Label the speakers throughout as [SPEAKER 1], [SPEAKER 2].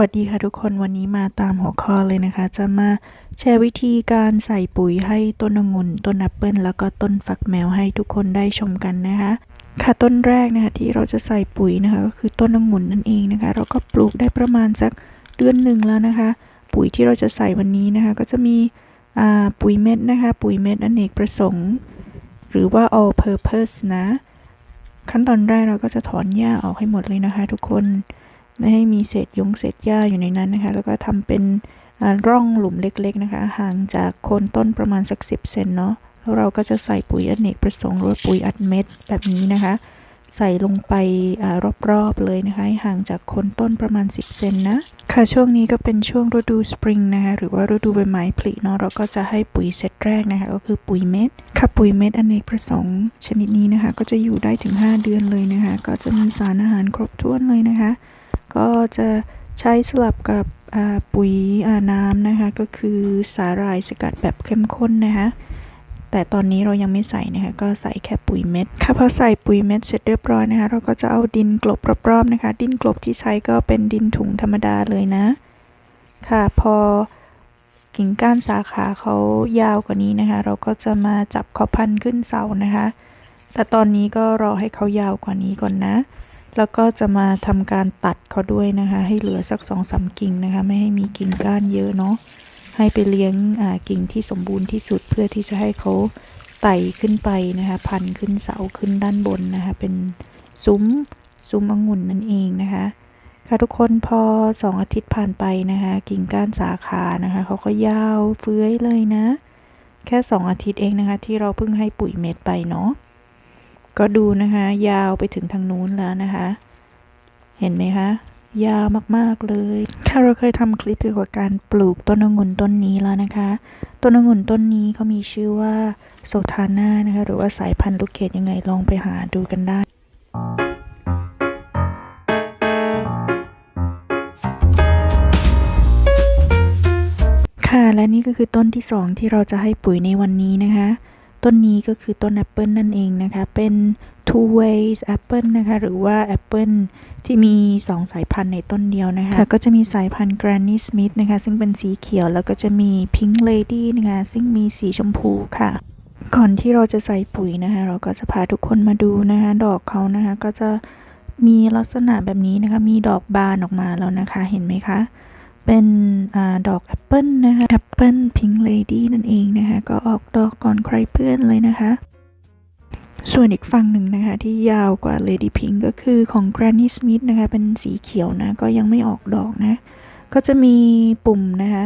[SPEAKER 1] วัสดีค่ะทุกคนวันนี้มาตามหัวข้อเลยนะคะ จะมาแชร์วิธีการใส่ปุ๋ยให้ต้นองุ่นต้นแอปเปิลแล้วก็ต้นฝักแมวให้ทุกคนได้ชมกันนะคะ ค่ะต้นแรกนะคะที่เราจะใส่ปุ๋ยนะคะก็คือต้นองุ่นนั่นเองนะคะ เราก็ปลูกได้ประมาณสักเดือนหนึ่งแล้วนะคะ ปุ๋ยที่เราจะใส่วันนี้นะคะ ก็จะมีปุ๋ยเม็ดนะคะ ปุ๋ยเม็ดอเนกประสงค์ หรือว่า all purpose นะ ขั้นตอนแรกเราก็จะถอนหญ้าออกให้หมดเลยนะคะ ทุกคน ไม่ให้มีเศษยงเศษหญ้าอยู่ในนั้นนะคะ แล้วก็ทำเป็นร่องหลุมเล็กๆนะคะ ห่างจากโคนต้นประมาณสัก 10เซนเนาะแล้วเราก็จะใส่ปุ๋ยอเนกประสงค์หรือปุ๋ยอัดเม็ดแบบนี้นะคะ ใส่ลงไปอรอบๆเลยนะคะห้ห่างจากโคนต้นประมาณ 10เซนนะค่ะช่วงนี้ก็เป็นช่วงฤดูสปริงนะคะหรือว่าฤดูใบไม้ผลิเนาะเราก็จะให้ปุ๋ยเซตแรกนะคะ ก็คือปุ๋ยเม็ดค่ะปุ๋ยเม็ดอเนกประสงค์ชนิดนี้นะคะ ก็จะอยู่ได้ถึง 5 เดือนเลยนะคะ ก็จะมีสารอาหารครบถ้วนเลยนะคะ ก็จะใช้สลับกับปุ๋ยน้ำนะคะ ก็คือสาหร่ายสกัดแบบเข้มข้นนะคะแต่ตอนนี้เรายังไม่ใส่นะคะ ก็ใส่แค่ปุ๋ยเม็ด ค่ะพอใส่ปุ๋ยเม็ดเสร็จเรียบร้อยนะคะ เราก็จะเอาดินกลบรอบๆนะคะ ดินกลบที่ใช้ก็เป็นดินถุงธรรมดาเลยนะ ค่ะพอกิ่งก้านสาขาเขายาวกว่านี้นะคะ เราก็จะมาจับเขาพันขึ้นเสานะคะ แต่ตอนนี้ก็รอให้เขายาวกว่านี้ก่อนนะ แล้วก็จะมาทำการตัดเขาด้วยนะคะ ให้เหลือสักสองสามกิ่งนะคะ ไม่ให้มีกิ่งก้านเยอะเนาะให้ไปเลี้ยงกิ่งที่สมบูรณ์ที่สุดเพื่อที่จะให้เขาไต่ขึ้นไปนะคะ พันขึ้นเสาขึ้นด้านบนนะคะ เป็นซุ้มซุ้มองุ่นนั่นเองนะคะ ค่ะทุกคนพอสองอาทิตย์ผ่านไปนะคะ กิ่งก้านสาขานะคะเขาก็ยาวเฟื้อยเลยนะ แค่สองอาทิตย์เองนะคะ ที่เราเพิ่งให้ปุ๋ยเม็ดไปเนาะ ก็ดูนะคะ ยาวไปถึงทางนู้นแล้วนะคะ เห็นไหมคะ ยาวมากๆเลยค่ะเราเคยทำคลิปเกี่ยวกับการปลูกต้นองุ่นต้นนี้แล้วนะคะ ต้นองุ่นต้นนี้เขามีชื่อว่าโซทาน่านะคะ หรือว่าสายพันธุ์ลูกเกดยังไงลองไปหาดูกันได้ค่ะและนี่ก็คือต้นที่สองที่เราจะให้ปุ๋ยในวันนี้นะคะ ต้นนี้ก็คือต้นแอปเปิลนั่นเองนะคะ เป็น two ways apple นะคะ หรือว่าแอปเปิลที่มี 2 สายพันธุ์ในต้นเดียวนะคะ ก็จะมีสายพันธุ์ Granny Smith นะคะ ซึ่งเป็นสีเขียว แล้วก็จะมี Pink Lady นะคะ ซึ่งมีสีชมพูค่ะ ก่อนที่เราจะใส่ปุ๋ยนะคะ เราก็จะพาทุกคนมาดูนะคะ ดอกเขานะคะ ก็จะมีลักษณะแบบนี้นะคะ มีดอกบานออกมาแล้วนะคะ เห็นไหมคะ เป็นอดอกแอปเปิลนะคะแอปเปิลพิงเลดี้นั่นเองนะคะก็ออกดอกก่อนใครเพื่อนเลยนะคะ ส่วนอีกฝั่งหนึ่งนะคะ ที่ยาวกว่า Lady Pink ก็คือของ Granny Smith นะคะ เป็นสีเขียวนะ ก็ยังไม่ออกดอกนะ ก็จะมีปุ่มนะคะ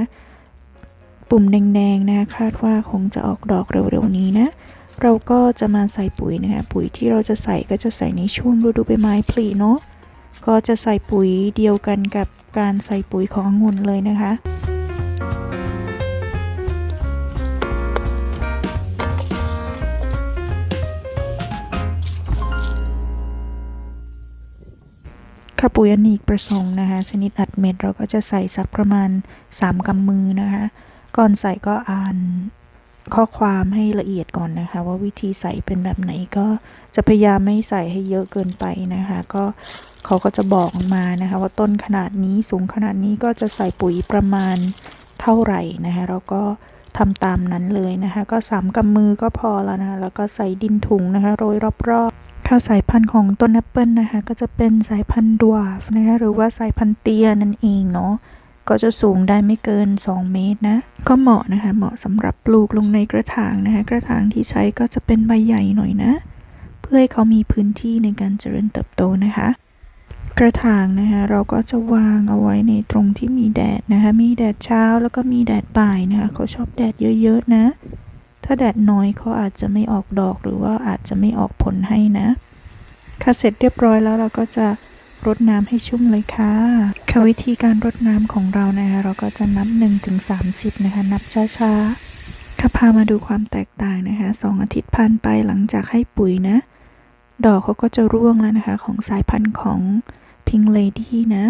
[SPEAKER 1] ปุ่มแดงๆนะคะคาดว่าคงจะออกดอกเร็วๆนี้นะเราก็จะมาใส่ปุ๋ยนะคะปุ๋ยที่เราจะใส่ก็จะใส่ในช่วงฤดูใบไม้ผลิเนาะก็จะใส่ปุ๋ยเดียวกันกับ การใส่ปุ๋ยขององุ่นเลยนะคะค่ะปุ๋ยอเนกประสงค์นะคะชนิดอัดเม็ดเราก็จะใส่สักประมาณ 3กำมือนะคะ ก่อนใส่ก็อ่านข้อความให้ละเอียดก่อนนะคะ ว่าวิธีใส่เป็นแบบไหนก็จะพยายามไม่ใส่ให้เยอะเกินไปนะคะ ก็ เขาก็จะบอกมานะคะว่าต้นขนาดนี้สูงขนาดนี้ก็จะใส่ปุ๋ยประมาณเท่าไหร่นะคะเราก็ทำตามนั้นเลยนะคะ ก็สามกำมือก็พอแล้วนะคะแล้วก็ใส่ดินถุงนะคะโรยรอบๆ ถ้าสายพันธุ์ของต้นแอปเปิลนะคะก็จะเป็นสายพันธุ์ดวาฟนะคะหรือว่าสายพันธุ์เตียนั่นเองเนาะก็จะสูงได้ไม่เกิน 2 เมตรนะ ก็เหมาะนะคะ เหมาะสำหรับปลูกลงในกระถางนะคะ กระถางที่ใช้ก็จะเป็นใบใหญ่หน่อยนะ เพื่อให้เขามีพื้นที่ในการเจริญเติบโตนะคะ กระถางนะคะเราก็จะวางเอาไว้ในตรงที่มีแดดนะคะมีแดดเช้าแล้วก็มีแดดบ่ายนะคะเขาชอบแดดเยอะๆนะ ถ้าแดดน้อยเขาอาจจะไม่ออกดอกหรือว่าอาจจะไม่ออกผลให้นะค่ะเสร็จเรียบร้อยแล้วเราก็จะรดน้ำให้ชุ่มเลยค่ะ ค่ะวิธีการรดน้ำของเรานะคะเราก็จะนับ1ถึง30นะคะนับช้าๆค่ะพามาดูความแตกต่างนะคะสองอาทิตย์ผ่านไปหลังจากให้ปุ๋ยนะ ดอกเขาก็จะร่วงแล้วนะคะของสายพันธุ์ของ พิงเลดี้นะ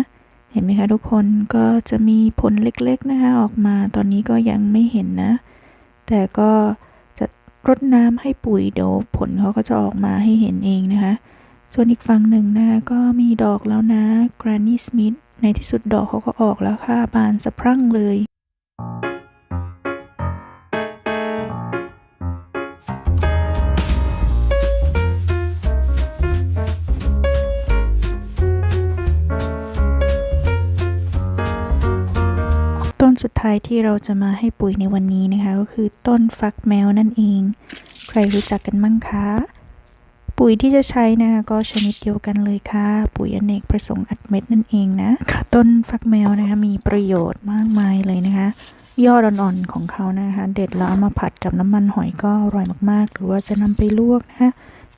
[SPEAKER 1] เห็นไหมคะทุกคนก็จะมีผลเล็กๆนะคะออกมาตอนนี้ก็ยังไม่เห็นนะ แต่ก็จะรดน้ำให้ปุ๋ยเดี๋ยวผลเขาก็จะออกมาให้เห็นเองนะคะ ส่วนอีกฝั่งหนึ่งนะคะก็มีดอกแล้วนะ Granny Smith ในที่สุดดอกเขาก็ออกแล้วค่ะ บานสะพรั่งเลย สุดท้ายที่เราจะมาให้ปุ๋ยในวันนี้นะคะ ก็คือต้นฟักแมวนั่นเอง ใครรู้จักกันบ้างคะปุ๋ยที่จะใช้นะคะก็ชนิดเดียวกันเลยค่ะ ปุ๋ยอเนกประสงค์อัดเม็ดนั่นเองนะค่ะต้นฟักแมวนะคะมีประโยชน์มากมายเลยนะคะ ยอดอ่อนๆของเขานะคะ เด็ดแล้วเอามาผัดกับน้ำมันหอยก็อร่อยมากๆ หรือว่าจะนำไปลวกนะคะ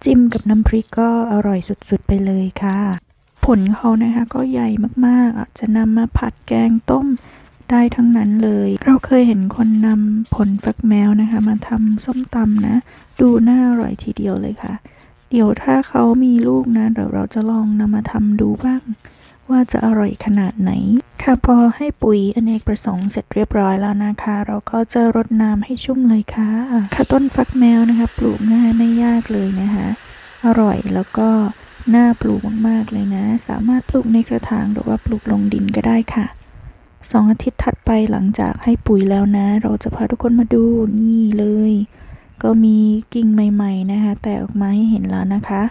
[SPEAKER 1] จิ้มกับน้ำพริกก็อร่อยสุดๆไปเลยค่ะ ผลเขานะคะก็ใหญ่มากๆอาจจะนำมาผัดแกงต้ม ได้ทั้งนั้นเลย เราเคยเห็นคนนำผลฟักแมวนะคะ มาทำส้มตำนะ ดูน่าอร่อยทีเดียวเลยค่ะ เดี๋ยวถ้าเขามีลูกนะเดี๋ยวเราจะลองนำมาทำดูบ้าง ว่าจะอร่อยขนาดไหน ค่ะพอให้ปุ๋ยอเนกประสงค์เสร็จเรียบร้อยแล้วนะคะ เราก็จะรดน้ำให้ชุ่มเลยค่ะค่ะต้นฟักแมวนะคะ ปลูกง่ายไม่ยากเลยนะคะ อร่อยแล้วก็น่าปลูกมากๆเลยนะ สามารถปลูกในกระถางหรือว่าปลูกลงดินก็ได้ค่ะ สองอาทิตย์ถัดไปหลังจากให้ปุ๋ยแล้วนะ เราจะพาทุกคนมาดูนี่เลย ก็มีกิ่งใหม่ๆนะคะ แต่ออกมาให้เห็นแล้วนะคะ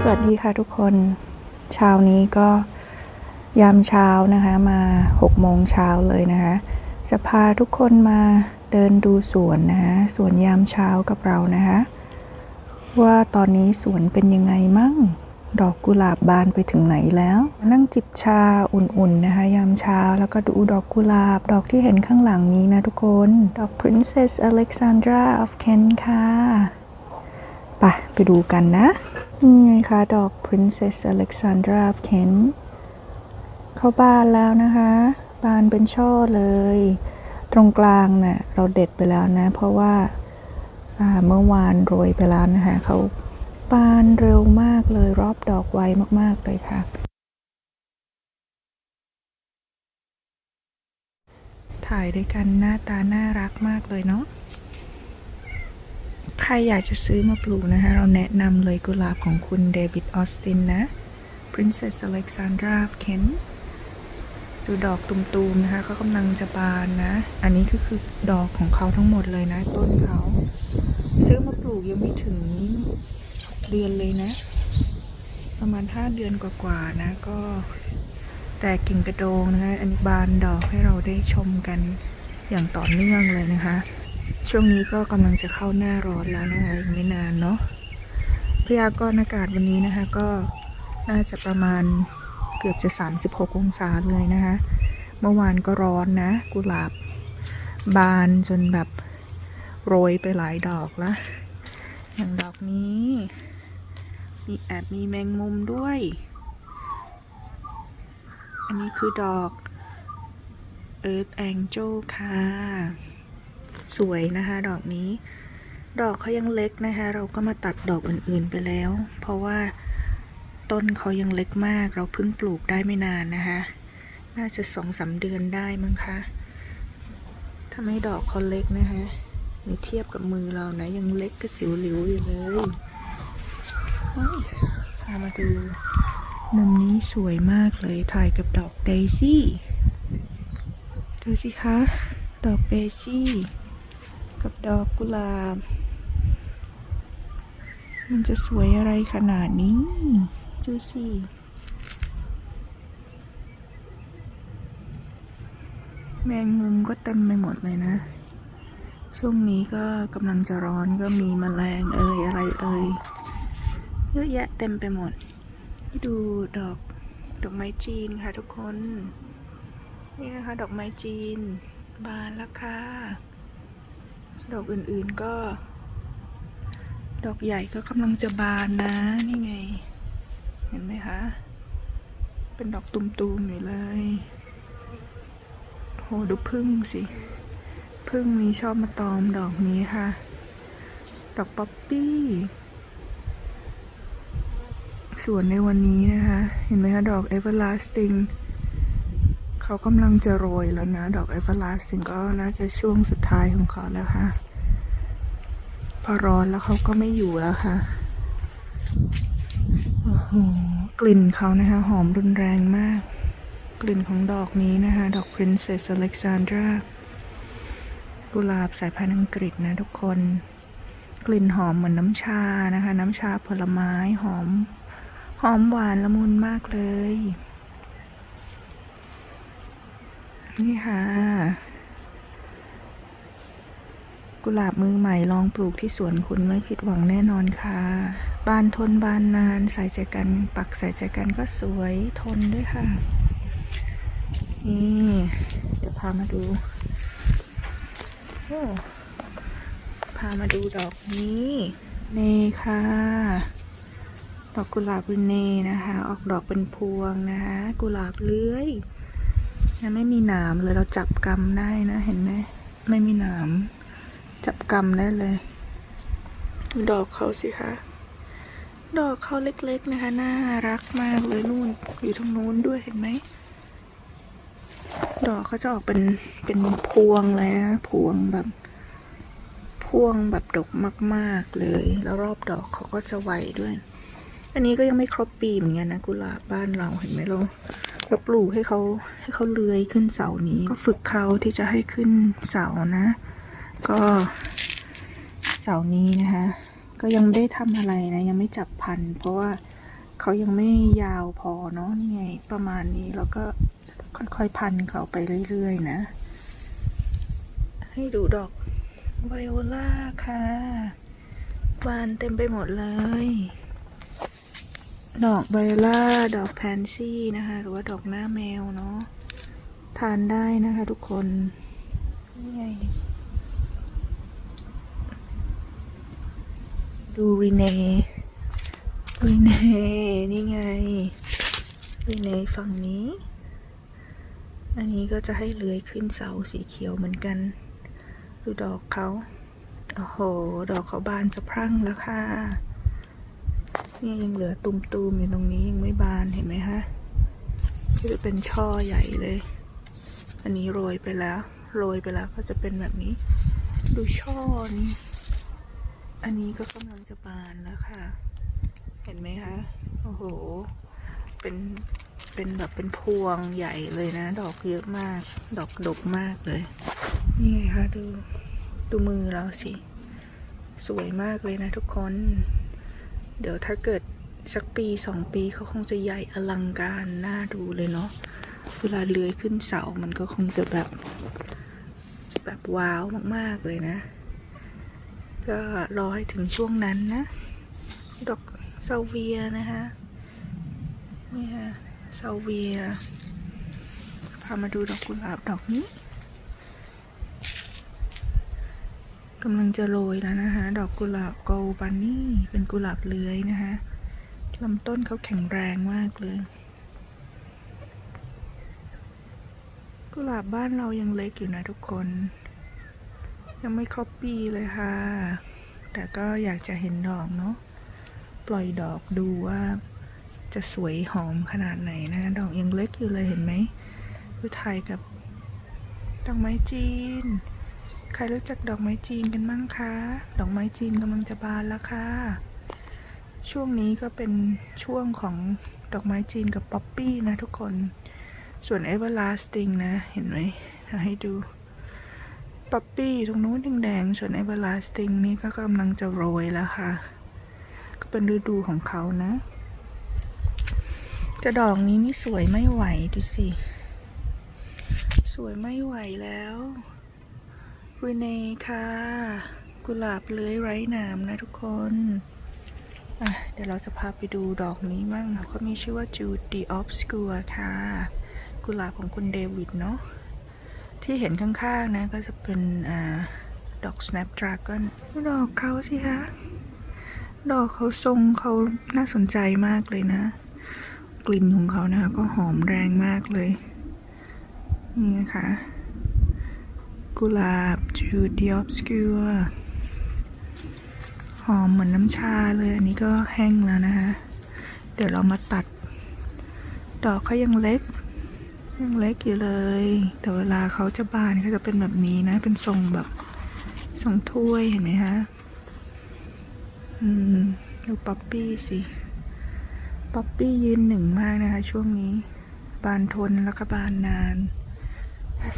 [SPEAKER 1] สวัสดีค่ะทุกคนเช้านี้ก็ยามเช้านะคะ มา6โมงเช้าเลยนะคะ จะพาทุกคนมาเดินดูสวนนะคะสวนยามเช้ากับเรานะคะ ว่าตอนนี้สวนเป็นยังไงมั่ง ดอกกุหลาบบานไปถึงไหนแล้ว นั่งจิบชาอุ่นๆนะคะยามเช้าแล้วก็ดูดอกกุหลาบ ดอกที่เห็นข้างหลังนี้นะทุกคน ดอก Princess Alexandra of Kent ค่ะไปไปดูกันนะนี่ไงคะดอก Princess Alexandra of Kent เข้าบานแล้วนะคะ บานเป็นช่อเลย ตรงกลางเนะ่ะเราเด็ดไปแล้วนะ เพราะว่าอ่าเมื่อวานโรยไปแล้วนะคะเขาบานเร็วมากเลยรอบดอกไวมาก ๆ เลยค่ะ ถ่ายด้วยกันหน้าตาน่ารักมากเลยเนาะใครอยากจะซื้อมาปลูกนะคะ เราแนะนำเลยกุหลาบของคุณเดวิดออสตินนะ Princess Alexandra of Kent ดูดอกตุ่มๆนะคะเขากำลังจะบานนะ อันนี้ก็คือดอกของเขาทั้งหมดเลยนะ ต้นเขา ซื้อมาปลูกยังไม่ถึงเดือนเลยนะ ประมาณห้าเดือนกว่าๆนะก็แตกกิ่งกระโดงนะคะ อันนี้บานดอกให้เราได้ชมกันอย่างต่อเนื่องเลยนะคะ ช่วงนี้ก็กำลังจะเข้าหน้าร้อนแล้วนะคะอีกไม่นานเนาะพยากรณ์อากาศวันนี้นะคะก็น่าจะประมาณ เกือบจะ 36 องศาเลยนะคะ เมื่อวานก็ร้อนนะ กุหลาบบานจนแบบโรยไปหลายดอกละอย่างดอกนี้ มีแอบมีแมงมุมด้วย อันนี้คือดอก Earth Angel ค่ะ สวยนะคะ ดอกนี้ ดอกเขายังเล็กนะคะ เราก็มาตัดดอกอื่นๆไปแล้ว เพราะว่า ต้นเขายังเล็กมาก เราเพิ่งปลูกได้ไม่นานนะคะ น่าจะสองสามเดือนได้มั้งคะทำให้ดอกเขาเล็กนะคะม่เทียบกับมือเรานะ ยังเล็กกระจิ๋วหลิวอยู่เลยเฮ้ยพามาดูมุมนี้สวยมากเลยถ่ายกับดอกเดซี่ดูสิคะ ดอกเดซี่กับดอกกุหลาบ มันจะสวยอะไรขนาดนี้ ดูสิแมงมุมก็เต็มไปหมดเลยนะ ช่วงนี้ก็กำลังจะร้อนก็มีแมลงเอ่ยอะไรเอ่ยเยอะแยะเต็มไปหมด ดูดอกดอกไม้จีนค่ะทุกคน นี่นะคะ ดอกไม้จีน บานแล้วค่ะ ดอกอื่นๆก็ ดอกใหญ่ก็กำลังจะบานนะ นี่ไง เห็นไหมคะ เป็นดอกตุ่มๆอยู่เลยโหดูพึ่งสิพึ่งนี้ชอบมาตอมดอกนี้ค่ะ ดอกป๊อปปี้สวนในวันนี้นะคะ เห็นไหมคะดอก everlasting เขาเขากำลังจะโรยแล้วนะ ดอกเอเวอร์ลาสติงก็น่าจะช่วงสุดท้ายของเขาแล้วค่ะ พอร้อนแล้วเขาก็ไม่อยู่แล้วค่ะ โอ้โหกลิ่นเขานะคะ หอมรุนแรงมาก กลิ่นของดอกนี้นะคะ ดอก Princess Alexandra กุหลาบสายพันธุ์อังกฤษนะทุกคน กลิ่นหอมเหมือนน้ำชานะคะ น้ำชาผลไม้หอม หอมหวานละมุนมากเลย นี่ค่ะกุหลาบมือใหม่ลองปลูกที่สวนคุณไม่ผิดหวังแน่นอนค่ะ บานทนบานนานใส่ใจกัน ปักใส่ใจกันก็สวยทนด้วยค่ะ นี่เดี๋ยวพามาดูโอ้พามาดูดอกนี้นี่ค่ะ ดอกกุหลาบริเน่นะคะ ออกดอกเป็นพวงนะคะกุหลาบเลื้อยยังไม่มีหนามเลยเราจับกำได้นะ เห็นไหมไม่มีหนามจับกำได้เลย ดอกเขาสิคะ ดอกเขาเล็กๆนะคะ น่ารักมากเลยนู่น อยู่ตรงนู้นด้วยเห็นไหม ดอกเขาจะออกเป็นเป็นพวงเลยนะ พวงแบบ พวงแบบดกมากๆเลย แล้วรอบดอกเขาก็จะไวด้วย อันนี้ก็ยังไม่ครบปีเหมือนกันนะกุหลาบบ้านเราเห็นไหมเราเราปลูกให้เขาให้เขาเลื้อยขึ้นเสานี้ ก็ฝึกเขาที่จะให้ขึ้นเสานะ ก็เสานี้นะคะ ก็ยังไม่ได้ทำอะไรนะ ยังไม่จับพัน เพราะว่าเขายังไม่ยาวพอเนาะนี่ไงประมาณนี้แล้วก็ค่อยๆพันเขาไปเรื่อยๆนะ ให้ดูดอกไวโอลาค่ะบานเต็มไปหมดเลย ดอกไวโอลาดอกแพนซี่นะคะ หรือว่าดอกหน้าแมวเนาะทานได้นะคะทุกคนนี่ไง ดูรีเน่รีเน่นี่ไงรีเน่ฝั่งนี้ อันนี้ก็จะให้เลื้อยขึ้นเสาสีเขียวเหมือนกัน ดูดอกเขาโอ้โห ดอกเขาบานสะพรั่งแล้วค่ะนี่ยังเหลือตุ่มๆอยู่ตรงนี้ยังไม่บานเห็นไหมคะก็จะเป็นช่อใหญ่เลย อันนี้โรยไปแล้ว โรยไปแล้วก็จะเป็นแบบนี้ ดูช่อนี้ อันนี้ก็กำลังจะบานแล้วค่ะ เห็นไหมคะ โอ้โห เป็น เป็นแบบเป็นพวงใหญ่เลยนะ ดอกเยอะมาก ดอกดกมากเลย นี่ไงคะดู ดูมือเราสิ สวยมากเลยนะทุกคน เดี๋ยวถ้าเกิดสักปีสองปีเขาคงจะใหญ่อลังการน่าดูเลยเนาะ เวลาเลื้อยขึ้นเสา มันก็คงจะแบบ จะแบบว้าวมากๆเลยนะ ก็รอให้ถึงช่วงนั้นนะ ดอกเซาเวียนะคะนี่ค่ะซาเวีย พามาดูดอกกุหลาบดอกนี้กำลังจะโรยแล้วนะคะ ดอกกุหลาบโกลบันนี่เป็นกุหลาบเลื้อยนะคะลำต้นเขาแข็งแรงมากเลย กุหลาบบ้านเรายังเล็กอยู่นะทุกคน ยังไม่ครบปีเลยค่ะ แต่ก็อยากจะเห็นดอกเนาะ ปล่อยดอกดูว่าจะสวยหอมขนาดไหนนะ ดอกยังเล็กอยู่เลยเห็นไหมดูไทยกับดอกไม้จีน ใครรู้จักดอกไม้จีนกันบ้างคะ ดอกไม้จีนกำลังจะบานแล้วค่ะ ช่วงนี้ก็เป็นช่วงของดอกไม้จีนกับป๊อปปี้นะทุกคน ส่วนเอเวอร์ลาสติงนะ เห็นไหมให้ดู ป๊ปปี้ตรงนู้นแดงๆส่วนเอเวอร์ลาสติงนี่ก็กำลังจะโรยแล้วค่ะ ก็เป็นฤดูของเขานะจะดอกนี้นี่สวยไม่ไหวดูสิ สวยไม่ไหวแล้วรีเนค่ะ กุหลาบเลื้อยไร้หนามนะทุกคนอะเดี๋ยวเราจะพาไปดูดอกนี้มั่งเขามีชื่อว่า Jude the Obscure ค่ะ กุหลาบของคุณเดวิดเนาะ ที่เห็นข้างๆนะก็จะเป็นอดอก Snapdragon ดอกเขาสิคะ ดอกเขาทรงเขาน่าสนใจมากเลยนะ กลิ่นของเขานะคะก็หอมแรงมากเลย นี่นะคะกุหลาบจูดิออฟสคิวหอมเหมือนน้ำชาเลย อันนี้ก็แห้งแล้วนะคะ เดี๋ยวเรามาตัด ดอกเขายังเล็ก ยังเล็กอยู่เลย แต่เวลาเขาจะบานเขาจะเป็นแบบนี้นะ เป็นทรงแบบทรงถ้วยเห็นไหมฮะ อืมดูป๊อปปี้สิ ป๊อปปี้ยืนหนึ่งมากนะคะ ช่วงนี้ บานทนแล้วก็บานนาน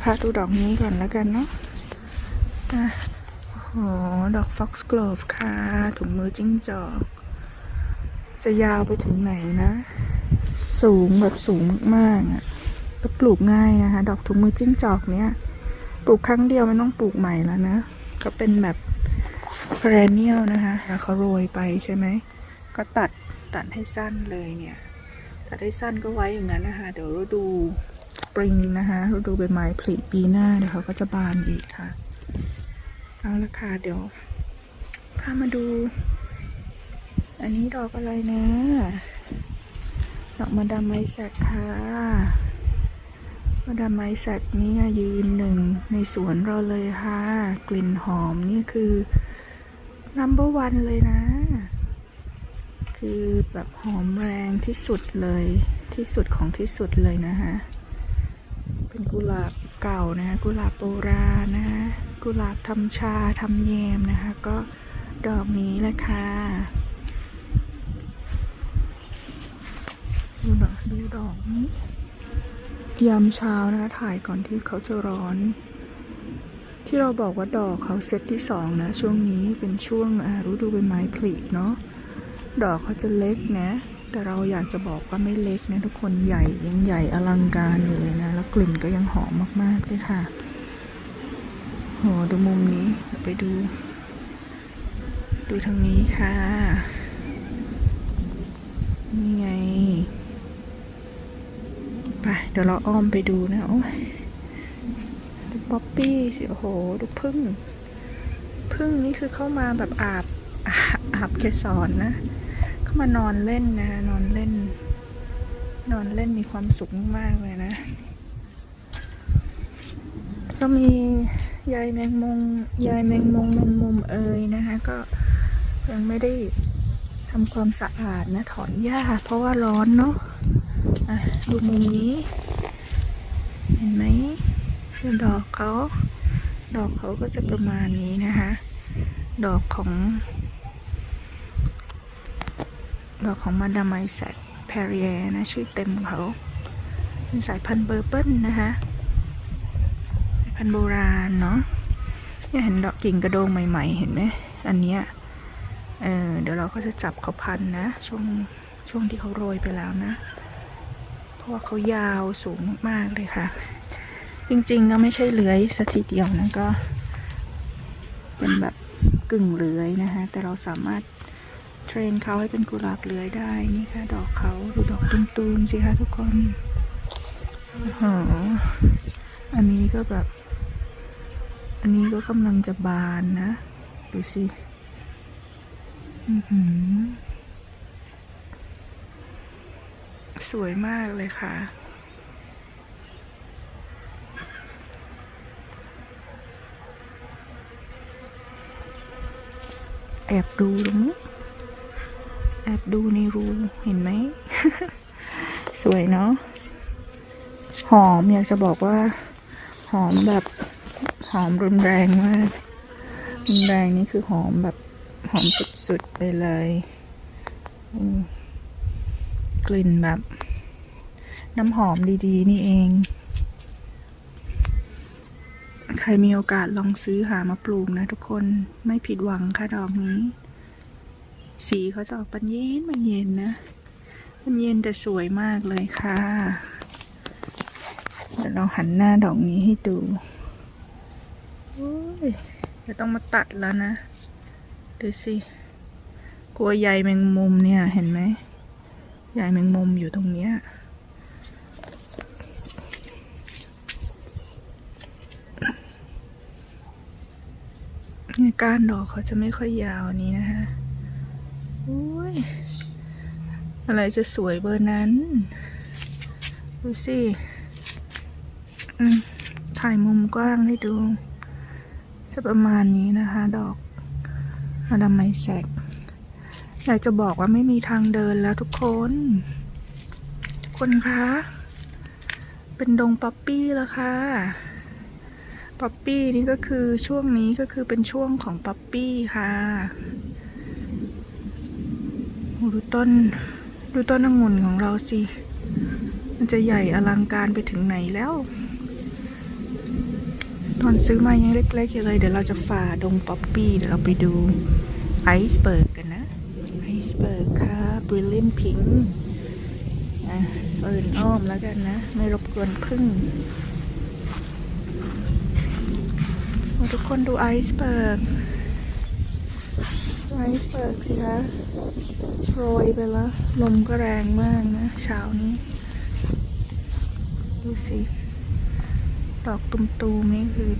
[SPEAKER 1] พาดูดอกนี้ก่อนแล้วกันเนาะอะโอ้โห ดอก Foxglove ค่ะ ถุงมือจิ้งจอก จะยาวไปถึงไหนนะ สูงแบบสูงมากๆอะ ก็ปลูกง่ายนะคะ ดอกถุงมือจิ้งจอกเนี้ยปลูกครั้งเดียวไม่ต้องปลูกใหม่แล้วนะ ก็เป็นแบบ perennial นะคะแล้วเขาโรยไปใช่ไหม ก็ตัดตัดให้สั้นเลยเนี่ย ตัดให้สั้นก็ไว้อย่างนั้นนะคะ เดี๋ยวฤดูสปริงนะคะฤดูใบไม้ผลิปีหน้าเดี๋ยวเขาก็จะบานอีกค่ะ เอาละค่ะเดี๋ยวพามาดู อันนี้ดอกอะไรนะ ดอกมาดามไม้สักค่ะ มาดามไม้สักนี่ยืนหนึ่งในสวนเราเลยค่ะ กลิ่นหอมนี่คือ number one เลยนะ คือแบบหอมแรงที่สุดเลยที่สุดของที่สุดเลยนะคะเป็นกุหลาบเก่านะกุหลาบโบราณนะคะกุหลาบทำชาทำแยมนะคะ ก็ดอกนี้แหละค่ะดูดอกดูดอกนี้ ยามเช้านะคะ ถ่ายก่อนที่เขาจะร้อน ที่เราบอกว่าดอกเขาเซตที่สองนะ ช่วงนี้เป็นช่วงอ่าฤดูใบไม้ผลิเนาะดอกเขาจะเล็กนะ แต่เราอยากจะบอกว่าไม่เล็กนะทุกคนใหญ่ยังใหญ่อลังการอยู่เลยนะ แล้วกลิ่นก็ยังหอมมากๆเลยค่ะโหดูมุมนี้ไปดู ดูทางนี้ค่ะนี่ไง ไปเดี๋ยวเราอ้อมไปดูนะโอ้ยดูป๊อปปี้สิโอ้โห ดูพึ่ง พึ่งนี่คือเข้ามาแบบอาบอาบเกสรนะ เข้ามานอนเล่นนะ นอนเล่น นอนเล่นมีความสุขมากเลยนะ ก็มียายแมงมุมยายแมงมุมแมงมุมเอยนะคะ ก็ยังไม่ได้ทำความสะอาดนะ ถอนหญ้าเพราะว่าร้อนเนาะ อะดูมุมนี้ เห็นไหมดูดอกเขา ดอกเขาก็จะประมาณนี้นะคะ ดอกของ ดอกของมาดามไมแซกแพรีเอนะ ชื่อเต็มเขา เป็นสายพันธุ์เบอร์เบิลนะคะ สายพันธุ์โบราณเนาะเนี่ยเห็นดอกกิ่งกระโดงใหม่ ๆ เห็นไหมอันเนี้ยเออเดี๋ยวเราก็จะจับเขาพันนะ ช่วงช่วงที่เขาโรยไปแล้วนะ เพราะว่าเขายาวสูงมากๆเลยค่ะ จริงๆก็ไม่ใช่เลื้อยสักทีเดียวนะก็เป็นแบบกึ่งเลื้อยนะคะแต่เราสามารถเทรนเขาให้เป็นกุหลาบเลื้อยได้นี่ค่ะ ดอกเขาดูดอกตูมๆสิคะทุกคนอ้โหอันนี้ก็แบบ อันนี้ก็กำลังจะบานนะ ดูสิ อื้อหือ สวยมากเลยค่ะ แอบดูตรงนี้แอบดูในรูเห็นไหม สวยเนาะ หอมอยากจะบอกว่า หอมแบบ หอมรุนแรงมาก รุนแรงนี่คือหอมแบบ หอมสุดๆไปเลย กลิ่นแบบ น้ำหอมดีๆ นี่เอง ใครมีโอกาสลองซื้อหามาปลูกนะทุกคนไม่ผิดหวังค่ะดอกนี้ สีเขาจะออกปันเย็นมันเย็นนะมันเย็นแต่สวยมากเลยค่ะ เดี๋ยวเราหันหน้าดอกนี้ให้ดูโอ้ยเดี๋ยวต้องมาตัดแล้วนะ ดูสิ กลัวใยแมงมุมเนี่ยเห็นไหมใยแมงมุมอยู่ตรงเนี้ย เนี่ย ก้านดอกเขาจะไม่ค่อยยาวนี้นะคะอุ้ยอะไรจะสวยเบอร์นั้น ดูสิถ่ายมุมกว้างให้ดู จะประมาณนี้นะคะ ดอกมาดามไมแซกอยากจะบอกว่าไม่มีทางเดินแล้วทุกคน คนคะ เป็นดงป๊อปปี้แล้วค่ะ ป๊อปปี้นี่ก็คือช่วงนี้ก็คือเป็นช่วงของป๊อปปี้ค่ะดูต้นดูต้นองุ่นของเราสิ มันจะใหญ่อลังการไปถึงไหนแล้ว ตอนซื้อมายังเล็กๆอยู่เลยเดี๋ยวเราจะฝ่าดงป๊อปปี้เดี๋ยวเราไปดูไอซ์เบิร์กกันนะไอซ์เบิร์กค่ะบริลเลนพิงอะเอินอ้อมแล้วกันนะ ไม่รบกวนพึ่งโอ้ ทุกคนดูไอซ์เบิร์กไอซ์เบิร์กสิคะโรยไปแล้ว ลมก็แรงมากนะ เช้านี้ ดูสิ ดอกตุ่มๆนี่คือ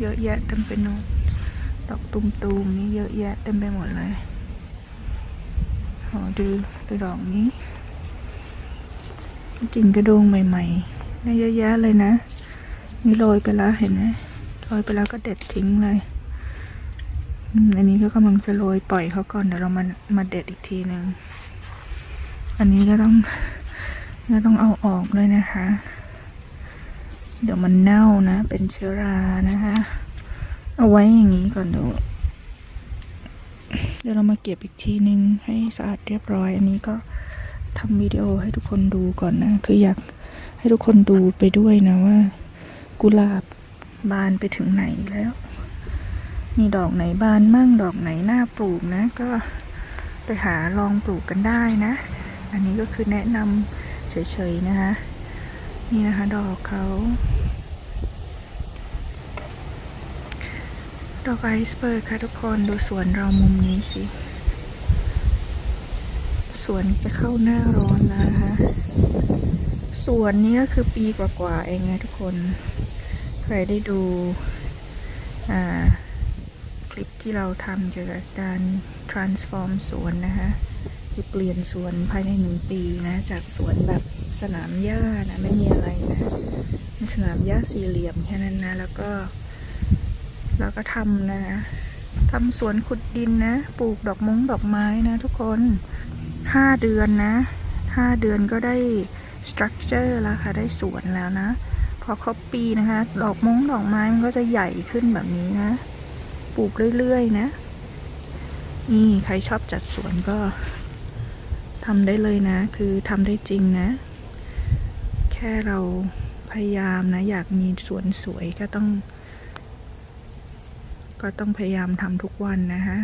[SPEAKER 1] เยอะแยะเต็มไปหมดดอกตุ่มๆนี่เยอะแยะเต็มไปหมดเลยโอ้ดูดูดอกนี้ กิ่งกระโดงใหม่ๆนี่เยอะแยะเลยนะ นี่โรยไปแล้วเห็นไหม โรยไปแล้วก็เด็ดทิ้งเลยอันนี้ก็กำลังจะโรยปล่อยเขาก่อนเดี๋ยวเรามามาเด็ดอีกทีหนึ่งอันนี้ก็ต้องก็ต้องเอาออกเลยนะคะ เดี๋ยวมันเน่านะ เป็นเชื้อรานะคะ เอาไว้อย่างนี้ก่อนเดี๋ยวเดี๋ยวเรามาเก็บอีกทีหนึ่งให้สะอาดเรียบร้อย อันนี้ก็ทำวิดีโอให้ทุกคนดูก่อนนะ คืออยากให้ทุกคนดูไปด้วยนะว่า กุหลาบ บานไปถึงไหนแล้ว มีดอกไหนบานมั่งดอกไหนหน่าปลูกนะ ก็ไปหาลองปลูกกันได้นะ อันนี้ก็คือแนะนำเฉยๆนะคะ นี่นะคะดอกเขาดอกไอซ์เบิร์กค่ะทุกคนดูสวนเรามุมนี้สิ สวนจะเข้าหน้าร้อนแล้วนะคะสวนนี้ก็คือปีกว่าๆเองไงทุกคน ครได้ดูคลิปที่เราทำเกี่ยวกับการ transform สวนนะคะคือเปลี่ยนสวนภายในหนึ่งปีนะ จากสวนแบบสนามหญ้านะ ไม่มีอะไรนะมีสนามหญ้าสี่เหลี่ยมแค่นั้นนะ แล้วก็ แล้วก็ทำนะทำสวนขุดดินนะ ปลูกดอกมงดอกไม้นะทุกคนห้าเดือนนะห้าเดือนก็ได้ structure แล้วค่ะ ได้สวนแล้วนะ พอครบปีนะคะ ดอกมงดอกไม้มันก็จะใหญ่ขึ้นแบบนี้นะ ปลูกเรื่อยๆนะ นี่ใครชอบจัดสวนก็ทำได้เลยนะ คือทำได้จริงนะ แค่เราพยายามนะ อยากมีสวนสวยก็ต้อง ก็ต้องพยายามทำทุกวันนะคะ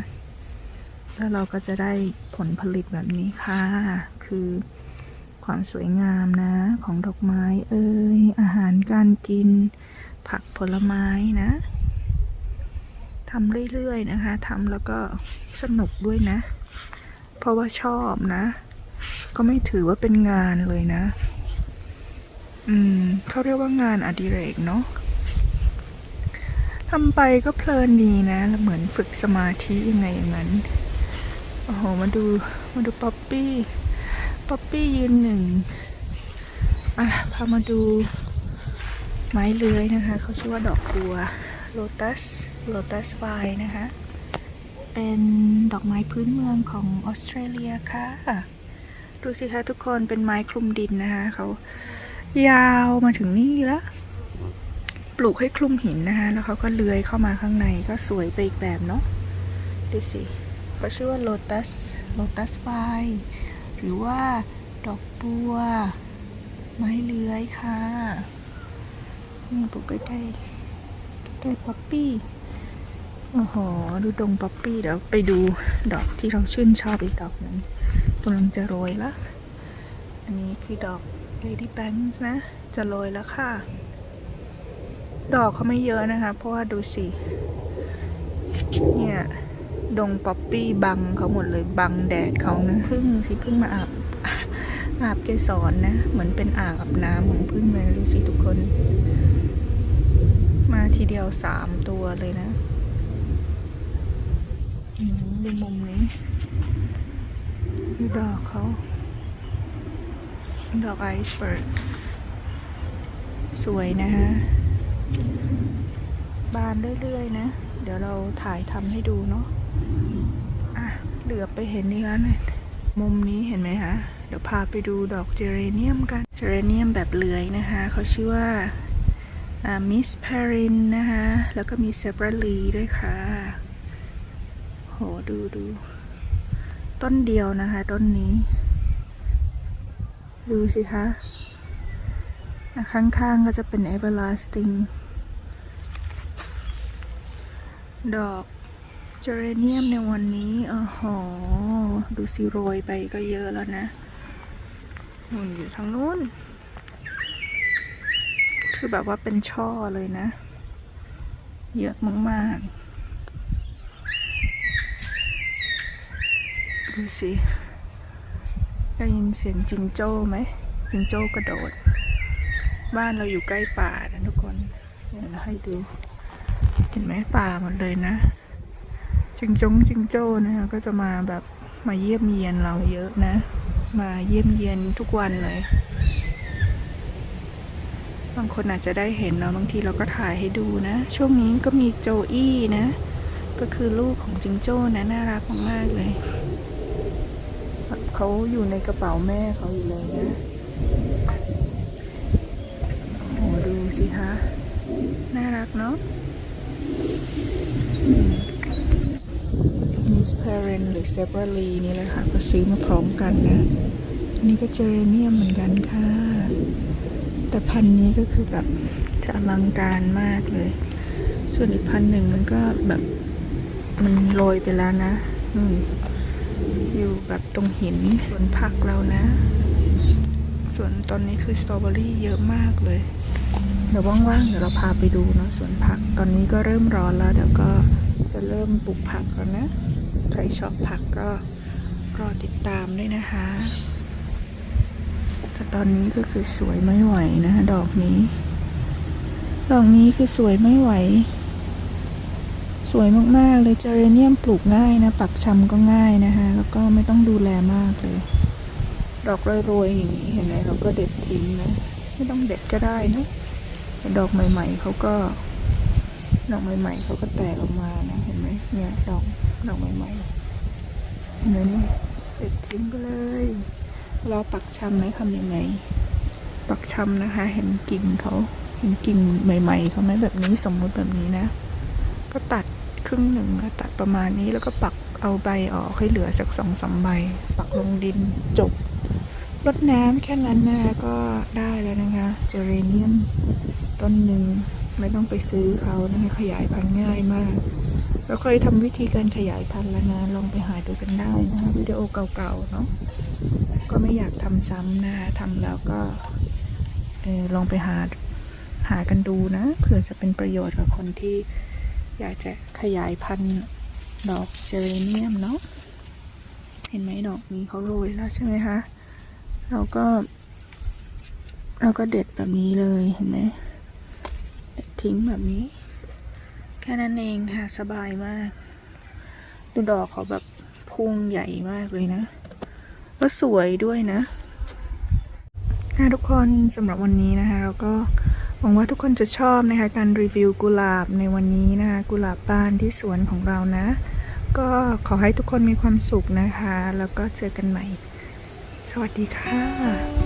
[SPEAKER 1] แล้วเราก็จะได้ผลผลิตแบบนี้ค่ะ คือ ความสวยงามนะ ของดอกไม้เอ่ยอาหารการกิน ผักผลไม้นะทำเรื่อยๆนะคะทำแล้วก็สนุกด้วยนะ เพราะว่าชอบนะ ก็ไม่ถือว่าเป็นงานเลยนะ อืมเขาเรียกว่างานอดิเรกเนาะทำไปก็เพลินดีนะเหมือนฝึกสมาธิยังไงอย่างนั้น โอ้โห มาดู มาดูป๊อปปี้ ป๊อปปี้ยืนหนึ่งอะพามาดูไม้เลื้อยนะคะ เขาชื่อว่าดอกบัวโลตัสโลตัสไวนะคะ เป็นดอกไม้พื้นเมืองของออสเตรเลียค่ะ ดูสิคะทุกคนเป็นไม้คลุมดินนะคะเขายาวมาถึงนี่แล้ว ปลูกให้คลุมหินนะคะแล้วเขาก็เลื้อยเข้ามาข้างในก็สวยไปอีกแบบเนาะดูสิเขาชื่อว่าโลตัสโลตัสไฟ หรือว่าดอกบัว ไม้เลื้อยค่ะนี่ปลูกใกล้ใกล้ๆใกล้ป๊อปปี้โอ้โหดูดงป๊อปปี้เดี๋ยวไปดูดอกที่เราชื่นชอบอีกดอกหนึ่งกำลังจะโรยละอันนี้คือดอก Lady Banks นะ จะโรยแล้วค่ะ ดอกเขาไม่เยอะนะคะ เพราะว่าดูสิ เนี่ย ดงป๊อปปี้บังเขาหมดเลยบังแดดเขานะพึ่งสิพึ่งมาอาบอาบเกสรนะ เหมือนเป็นอ่างอาบน้ำของพึ่งเลยดูสิทุกคน มาทีเดียวสามตัวเลยนะดูมุมนี้ดูดอกเขา ดอกไอซ์เบิร์กสวยนะคะบานเรื่อยๆนะ เดี๋ยวเราถ่ายทำให้ดูเนาะ อะเหลือไปเห็นนี่แล้วเนี่ยมุมนี้เห็นไหมคะ เดี๋ยวพาไปดูดอกเจเรเนียมกัน เจเรเนียมแบบเลื้อยนะคะ เขาชื่อว่ามิสพารินนะคะ แล้วก็มีเซบราลีด้วยค่ะ โห ดูดู ต้นเดียวนะคะ ต้นนี้ ดูสิคะ ข้างๆก็จะเป็น everlasting ดอก เจเรเนียมในวันนี้อ๋อหอดูสิโรยไปก็เยอะแล้วนะนู่นอยู่ทางนู้น คือแบบว่าเป็นช่อเลยนะ เยอะมากๆ ดูสิ ได้ยินเสียงจิงโจ้ไหม จิงโจ้กระโดด บ้านเราอยู่ใกล้ป่านะทุกคน เดี๋ยวเราให้ดู เห็นไหมป่าหมดเลยนะ จิงจงจิงโจ้นะคะ ก็จะมาแบบมาเยี่ยมเยียนเราเยอะนะ มาเยี่ยมเยียนทุกวันเลย บางคนอาจจะได้เห็นเนาะบางทีเราก็ถ่ายให้ดูนะ ช่วงนี้ก็มีโจอี้นะ ก็คือลูกของจิงโจ้นะน่ารักมากๆเลยแบบเขาอยู่ในกระเป๋าแม่เขาอยู่เลยนะโอ้ดูสิคะ น่ารักเนาะ มิสเพรนหรือเซบราลีนี่แหละค่ะ ก็ซื้อมาพร้อมกันนะอันนี้ก็เจเรเนียมเหมือนกันค่ะ แต่พันนี้ก็คือแบบจะอลังการมากเลย ส่วนอีกพันหนึ่งมันก็แบบมันโรยไปแล้วนะนู่นอยู่แบบตรงหินสวนผักเรานะ ส่วนตอนนี้คือสตรอเบอรี่เยอะมากเลย เดี๋ยวว่างๆเดี๋ยวเราพาไปดูเนาะสวนผัก ตอนนี้ก็เริ่มร้อนแล้วเดี๋ยวก็ จะเริ่มปลูกผักแล้วนะ ใครชอบผักก็รอติดตามด้วยนะคะแต่ตอนนี้ก็คือสวยไม่ไหวนะดอกนี้ ดอกนี้คือสวยไม่ไหว สวยมากๆเลยเจเรเนียมปลูกง่ายนะ ปักชำก็ง่ายนะคะแล้วก็ไม่ต้องดูแลมากเลย ดอกโรยๆอย่างนี้เห็นไหมเราก็เด็ดทิ้งนะ ไม่ต้องเด็ดก็ได้นะแต่ดอกใหม่ ๆเขาก็ ดอกใหม่ๆเขาก็แตกออกมานะเห็นไหมเนี่ยดอกดอกใหม่ๆเห็นไหมนี่เด็ดทิ้งไปเลยราปักชำไหมทำยังไง ปักชำนะคะ เห็นกิ่งเขาเห็นกิ่งใหม่ๆเขาไหมแบบนี้สมมุติแบบนี้นะ ก็ตัดครึ่งหนึ่งแล้วตัดประมาณนี้แล้วก็ปักเอาใบออกให้เหลือสักสองสามใบ ปักลงดินจบรดน้ำแค่นั้นนะคะก็ได้แล้วนะคะเจเรเนียมต้นหนึ่ง ไม่ต้องไปซื้อเขานะคะขยายพันธุ์ง่ายมากเราเคยทำวิธีการขยายพันธุ์แล้วนะลองไปหาดูกันได้นะคะวิดีโอเก่าๆเนาะก็ไม่อยากทำซ้ำนะคะทำแล้วก็ออลองไปหาหากันดูนะเผื่อจะเป็นประโยชน์กับคนที่อยากจะขยายพันธุ์ดอกเจอเรเนียมเนาะเห็นไหมดอกนี้เขาโรยแล้วใช่ไหมคะเราก็ เราก็เด็ดแบบนี้เลยเห็นไหม ทิ้งแบบนี้ แค่นั้นเองค่ะ สบายมาก ดูดอกเขาแบบพุ่งใหญ่มากเลยนะแล้วสวยด้วยนะค่ะทุกคนสำหรับวันนี้นะคะ เราก็หวังว่าทุกคนจะชอบนะคะ การรีวิวกุหลาบในวันนี้นะคะกุหลาบบานที่สวนของเรานะ ก็ขอให้ทุกคนมีความสุขนะคะ แล้วก็เจอกันใหม่ สวัสดีค่ะ